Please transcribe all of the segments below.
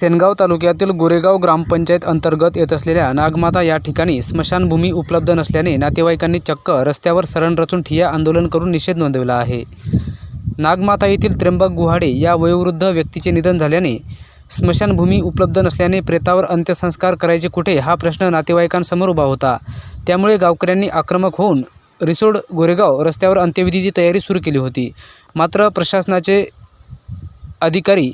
सेनगाव तालुक्यातील गोरेगाव ग्रामपंचायत अंतर्गत येत असलेल्या नागमाता या ठिकाणी स्मशानभूमी उपलब्ध नसल्याने नातेवाईकांनी चक्क रस्त्यावर सरण रचून ठिया आंदोलन करून निषेध नोंदवला आहे. नागमाता येथील त्र्यंबक गुहाडे या वयोवृद्ध व्यक्तीचे निधन झाल्याने स्मशानभूमी उपलब्ध नसल्याने प्रेतावर अंत्यसंस्कार करायचे कुठे हा प्रश्न नातेवाईकांसमोर उभा होता. त्यामुळे गावकऱ्यांनी आक्रमक होऊन रिसोड गोरेगाव रस्त्यावर अंत्यविधीची तयारी सुरू केली होती. मात्र प्रशासनाचे अधिकारी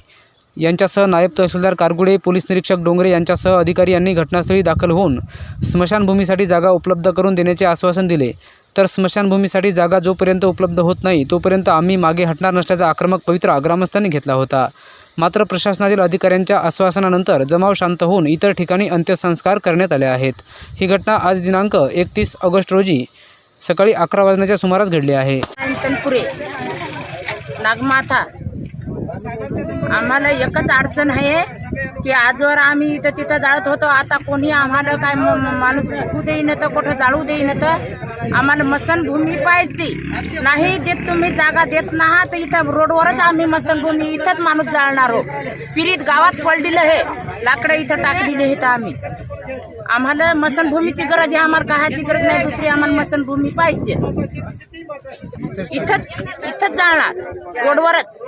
यांच्यासह नायब तहसीलदार कारगुडे पोलीस निरीक्षक डोंगरे यांच्यासह अधिकारी यांनी घटनास्थळी दाखल होऊन स्मशानभूमीसाठी जागा उपलब्ध करून देण्याचे आश्वासन दिले. तर स्मशानभूमीसाठी जागा जोपर्यंत उपलब्ध होत नाही तोपर्यंत आम्ही मागे हटणार नसल्याचा आक्रमक पवित्रा ग्रामस्थांनी घेतला होता. मात्र प्रशासनातील अधिकाऱ्यांच्या आश्वासनानंतर जमाव शांत होऊन इतर ठिकाणी अंत्यसंस्कार करण्यात आले आहेत. ही घटना आज दिनांक एकतीस ऑगस्ट रोजी सकाळी अकरा वाजण्याच्या सुमारास घडली आहे. नागमाथा आम्हाला एकच अडचण आहे की आजवर आम्ही इथं तिथं जाळत होतो आता कोणी आम्हाला काय माणूस विकू देईन तर कुठं जाळू देईन तर आम्हाला मसनभूमी पाहिजे. नाही देत तुम्ही जागा देत नाहा तर इथं रोडवरच आम्ही मसनभूमी इथंच माणूस जाळणार हो पिरीत गावात पडलेलं हे लाकडं इथं टाकलेले तर आम्ही. आम्हाला मसनभूमीची गरज आहे आम्हाला काहाची गरज नाही दुसरी आम्हाला मसनभूमी पाहिजे. इथंच इथंच जाळणार रोडवरच.